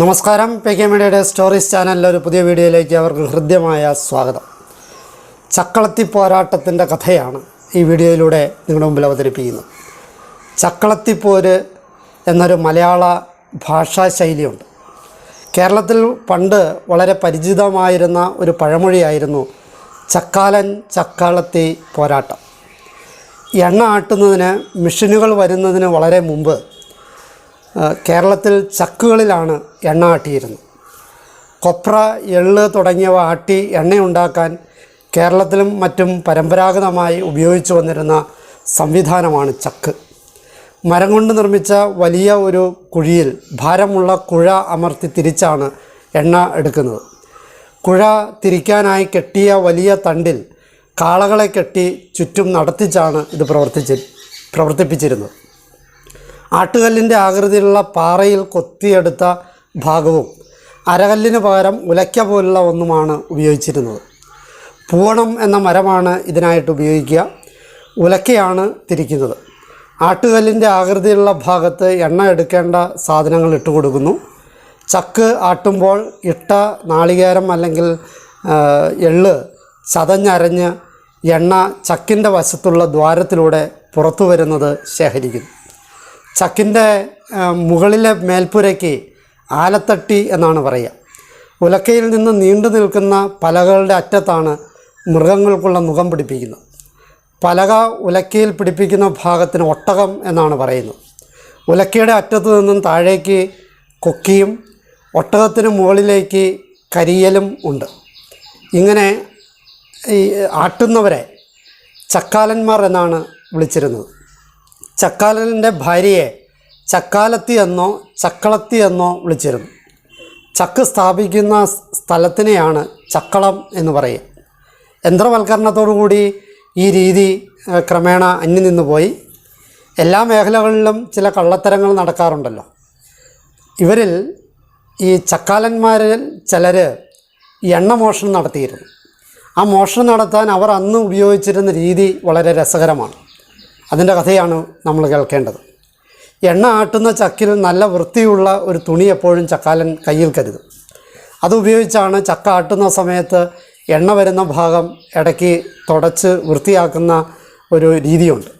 നമസ്കാരം. P K മീഡിയയുടെ stories ചാനലിലെ ഒരു പുതിയ വീഡിയോയിലേക്ക് അവർക്ക് ഹൃദ്യമായ സ്വാഗതം. ചക്കളത്തി പോരാട്ടത്തിന്റെ കഥയാണ് ഈ വീഡിയോയിലൂടെ നിങ്ങളുടെ മുമ്പിൽ അവതരിപ്പിക്കുന്നത്. ചക്കളത്തിപ്പോര് എന്നൊരു മലയാള ഭാഷാ ശൈലിയുണ്ട്. കേരളത്തിൽ പണ്ട് വളരെ പരിചിതമായിരുന്ന ഒരു പഴമൊഴിയായിരുന്നു ചക്കാലൻ ചക്കാളത്തി പോരാട്ടം. എണ്ണ ആട്ടുന്നതിന് മെഷീനുകൾ വരുന്നതിന് വളരെ മുമ്പ് കേരളത്തിൽ ചക്കുകളിലാണ് എണ്ണ ആട്ടിയിരുന്നത്. കൊപ്ര എള്ള് തുടങ്ങിയവ ആട്ടി എണ്ണയുണ്ടാക്കാൻ കേരളത്തിലും മറ്റും പരമ്പരാഗതമായി ഉപയോഗിച്ചു വന്നിരുന്ന സംവിധാനമാണ് ചക്ക്. മരം കൊണ്ട് നിർമ്മിച്ച വലിയ ഒരു കുഴിയിൽ ഭാരമുള്ള കുഴ അമർത്തി തിരിച്ചാണ് എണ്ണ എടുക്കുന്നത്. കുഴ തിരിക്കാനായി കെട്ടിയ വലിയ തണ്ടിൽ കാളകളെ കെട്ടി ചുറ്റും നടത്തിച്ചാണ് ഇത് പ്രവർത്തിച്ച് പ്രവർത്തിപ്പിച്ചിരുന്നത്. ആട്ടുകല്ലിന്റെ ആകൃതിയിലുള്ള പാറയിൽ കൊത്തിയെടുത്ത ഭാഗവും അരകല്ലിന് പകരം ഉലയ്ക്ക പോലുള്ള ഒന്നുമാണ് ഉപയോഗിച്ചിരുന്നത്. പൂവണം എന്ന മരമാണ് ഇതിനായിട്ട് ഉപയോഗിക്കുക. ഉലക്കയാണ് തിരിക്കുന്നത്. ആട്ടുകല്ലിന്റെ ആകൃതിയിലുള്ള ഭാഗത്ത് എണ്ണ എടുക്കേണ്ട സാധനങ്ങൾ ഇട്ട് കൊടുക്കുന്നു. ചക്ക് ആട്ടുമ്പോൾ ഇട്ട നാളികേരം അല്ലെങ്കിൽ എൾ എള്ള് ചതഞ്ഞരഞ്ഞ് എണ്ണ ചക്കിന്റെ വശത്തുള്ള ദ്വാരത്തിലൂടെ പുറത്തു വരുന്നത് ശേഖരിക്കുന്നു. ചക്കിന്റെ മുകളിലെ മേൽപ്പുരയ്ക്ക് ആലത്തട്ടി എന്നാണ് പറയുക. ഉലക്കയിൽ നിന്ന് നീണ്ടു നിൽക്കുന്ന പലകളുടെ അറ്റത്താണ് മൃഗങ്ങൾക്കുള്ള മുഖം പിടിപ്പിക്കുന്നത്. പലക ഉലക്കയിൽ പിടിപ്പിക്കുന്ന ഭാഗത്തിന് ഒട്ടകം എന്നാണ് പറയുന്നത്. ഉലക്കയുടെ അറ്റത്തു നിന്നും താഴേക്ക് കൊക്കിയും ഒട്ടകത്തിന് മുകളിലേക്ക് കരിയലും ഉണ്ട്. ഇങ്ങനെ ഈ ആട്ടുന്നവരെ ചക്കാലന്മാർ എന്നാണ് വിളിച്ചിരുന്നത്. ചക്കാലന്റെ ഭാര്യയെ ചക്കാലത്തി എന്നോ ചക്കളത്തി എന്നോ വിളിച്ചിരുന്നു. ചക്ക് സ്ഥാപിക്കുന്ന സ്ഥലത്തിനെയാണ് ചക്കളം എന്ന് പറയുക. യന്ത്രവൽക്കരണത്തോടുകൂടി ഈ രീതി ക്രമേണ അന്യം നിന്ന് പോയി. എല്ലാ മേഖലകളിലും ചില കള്ളത്തരങ്ങൾ നടക്കാറുണ്ടല്ലോ. ഇവരിൽ ഈ ചക്കാലന്മാരിൽ ചിലർ എണ്ണ മോഷണം നടത്തിയിരുന്നു. ആ മോഷണം നടത്താൻ അവർ അന്ന് ഉപയോഗിച്ചിരുന്ന രീതി വളരെ രസകരമാണ്. അതിന്റെ കഥയാണ് നമ്മൾ കേൾക്കേണ്ടത്. എണ്ണ ആട്ടുന്ന ചക്കിൽ നല്ല വൃത്തിയുള്ള ഒരു തുണി എപ്പോഴും ചക്കാലൻ കയ്യിൽ കരുതും. അതുപയോഗിച്ചാണ് ചക്ക ആട്ടുന്ന സമയത്ത് എണ്ണ വരുന്ന ഭാഗം ഇടയ്ക്ക് തുടച്ച് വൃത്തിയാക്കുന്ന ഒരു രീതിയുണ്ട്.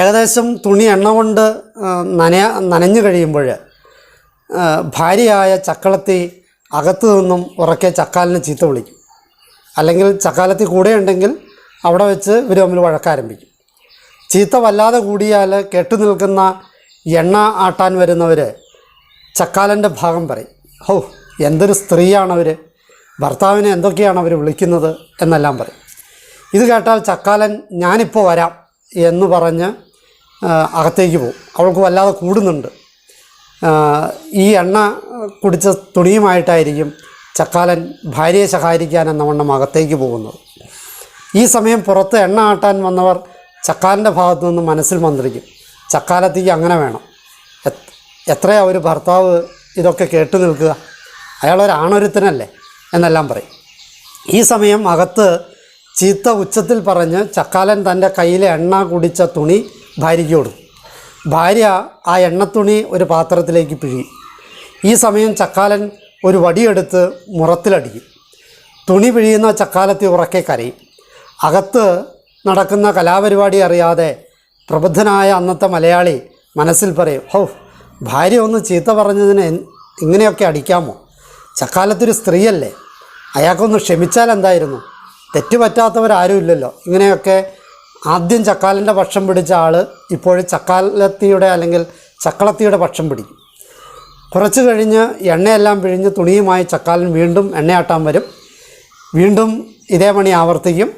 ഏകദേശം തുണി എണ്ണ കൊണ്ട് നനയ നനഞ്ഞു കഴിയുമ്പോൾ ഭാര്യയായ ചക്കളത്തി അകത്തു നിന്നും ഉറക്കെ ചക്കാലിനെ ചീത്ത വിളിക്കും. അല്ലെങ്കിൽ ചക്കാലത്തി കൂടെ ഉണ്ടെങ്കിൽ അവിടെ വെച്ച് ഇവർ തമ്മിൽ വഴക്കാരംഭിക്കും. ചീത്ത വല്ലാതെ കൂടിയാൽ കെട്ടു നിൽക്കുന്ന എണ്ണ ആട്ടാൻ വരുന്നവർ ചക്കാലന്റെ ഭാഗം പറയും. ഹോ എന്തൊരു സ്ത്രീയാണ് അവർ ഭർത്താവിനെ എന്തൊക്കെയാണ് അവർ വിളിക്കുന്നത് എന്നെല്ലാം പറയും. ഇത് കേട്ടാൽ ചക്കാലൻ ഞാനിപ്പോൾ വരാം എന്ന് പറഞ്ഞ് അകത്തേക്ക് പോകും. അവൾക്ക് വല്ലാതെ കൂടുന്നുണ്ട്. ഈ എണ്ണ കുടിച്ച തുണിയുമായിട്ടായിരിക്കും ചക്കാലൻ ഭാര്യയെ സഹായിക്കാൻ എന്ന വണ്ണം അകത്തേക്ക് പോകുന്നത്. ഈ സമയം പുറത്ത് എണ്ണ ആട്ടാൻ വന്നവർ ചക്കാലിന്റെ ഭാഗത്തു നിന്ന് മനസ്സിൽ മന്ത്രിക്കും ചക്കാലത്തേക്ക് അങ്ങനെ വേണം. എത്- എത്രയാ ഒരു ഭർത്താവ് ഇതൊക്കെ കേട്ടു നിൽക്കുക? അയാളൊരാണൊരുത്തനല്ലേ എന്നെല്ലാം പറയും. ഈ സമയം അകത്ത് ചീത്ത ഉച്ചത്തിൽ പറഞ്ഞ് ചക്കാലൻ തന്റെ കയ്യിലെ എണ്ണ കുടിച്ച തുണി ഭാര്യയ്ക്ക് കൊടുക്കും ഭാര്യ ആ എണ്ണത്തുണി ഒരു പാത്രത്തിലേക്ക് പിഴി ഈ സമയം ചക്കാലൻ ഒരു വടിയെടുത്ത് മുറത്തിലടിക്കും. തുണി പിഴിയുന്ന ചക്കാലത്തി ഉറക്കെ കരയും. അകത്ത് നടക്കുന്ന കലാപരിപാടി അറിയാതെ പ്രബുദ്ധനായ അന്നത്തെ മലയാളി മനസ്സിൽ പറയും ഹൗ ഭാര്യ ഒന്ന് ചീത്ത പറഞ്ഞതിന് ഇങ്ങനെയൊക്കെ അടിക്കാമോ? ചക്കാലത്തൊരു സ്ത്രീയല്ലേ. അയാൾക്കൊന്ന് ക്ഷമിച്ചാൽ എന്തായിരുന്നു? തെറ്റുപറ്റാത്തവരാരും ഇല്ലല്ലോ. ഇങ്ങനെയൊക്കെ ആദ്യം ചക്കാലിന്റെ പക്ഷം പിടിച്ച ആൾ ഇപ്പോഴും ചക്കാലത്തിയുടെ അല്ലെങ്കിൽ ചക്കളത്തിയുടെ പക്ഷം പിടിക്കും. കുറച്ച് കഴിഞ്ഞ് എണ്ണയെല്ലാം പിഴിഞ്ഞ് തുണിയുമായി ചക്കാലൻ വീണ്ടും എണ്ണയാട്ടാൻ വരും. വീണ്ടും ഇതേ പണി ആവർത്തിക്കും.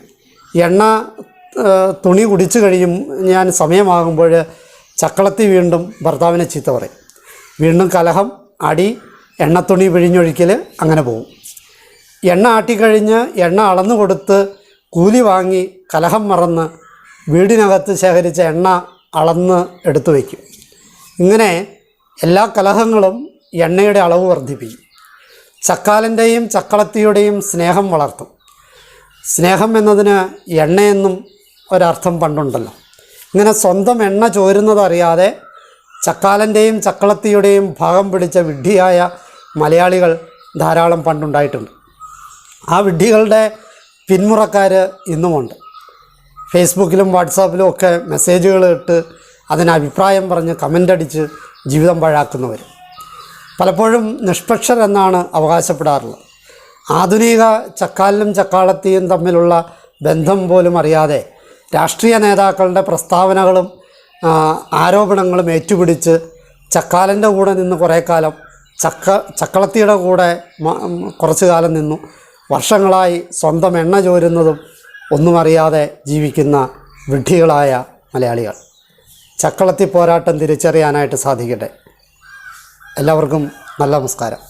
എണ്ണ തുണി കുടിച്ചു കഴിയും ഞാൻ സമയമാകുമ്പോൾ ചക്കളത്തി വീണ്ടും ഭർത്താവിനെ ചീത്ത പറയും. വീണ്ടും കലഹം അടി എണ്ണത്തുണി പിഴിഞ്ഞൊഴിക്കൽ അങ്ങനെ പോകും എണ്ണ ആട്ടിക്കഴിഞ്ഞ് എണ്ണ അളന്നു കൊടുത്ത് കൂലി വാങ്ങി കലഹം മറന്ന് വീടിനകത്ത് ശേഖരിച്ച എണ്ണ അളന്ന് എടുത്തു വയ്ക്കും. ഇങ്ങനെ എല്ലാ കലഹങ്ങളും എണ്ണയുടെ അളവ് വർദ്ധിപ്പിക്കും. ചക്കാലന്റെയും ചക്കളത്തിയുടെയും സ്നേഹം വളർത്തും. സ്നേഹം എന്നതിന് എണ്ണയെന്നും ഒരർത്ഥം പണ്ടുണ്ടല്ലോ. ഇങ്ങനെ സ്വന്തം എണ്ണ ചോരുന്നതറിയാതെ ചക്കാലന്റെയും ചക്കളത്തിയുടെയും ഭാഗം പിടിച്ച വിഡ്ഢിയായ മലയാളികൾ ധാരാളം പണ്ടുണ്ടായിട്ടുണ്ട്. ആ വിഡ്ഢികളുടെ പിന്മുറക്കാർ ഇന്നുമുണ്ട്. ഫേസ്ബുക്കിലും വാട്സാപ്പിലും ഒക്കെ മെസ്സേജുകൾ ഇട്ട് അതിന് അഭിപ്രായം പറഞ്ഞ് കമന്റ് അടിച്ച് ജീവിതം പാഴാക്കുന്നവർ പലപ്പോഴും നിഷ്പക്ഷരെന്നാണ് അവകാശപ്പെടാറുള്ളത്. ആധുനിക ചക്കാലിനും ചക്കാളത്തിയും തമ്മിലുള്ള ബന്ധം പോലും അറിയാതെ രാഷ്ട്രീയ നേതാക്കളുടെ പ്രസ്താവനകളും ആരോപണങ്ങളും ഏറ്റുപിടിച്ച് ചക്കാലന്റെ കൂടെ നിന്ന് കുറേ കാലം ചക്ക ചക്കളത്തിയുടെ കൂടെ കുറച്ചു കാലം നിന്നു. വർഷങ്ങളായി സ്വന്തം എണ്ണ ചോരുന്നതും ഒന്നും അറിയാതെ ജീവിക്കുന്ന വിഡ്ഢികളായ മലയാളികൾ. ചക്കളത്തി പോരാട്ടം തിരിച്ചറിയാനായിട്ട് സാധിക്കട്ടെ. എല്ലാവർക്കും നല്ല നമസ്കാരം.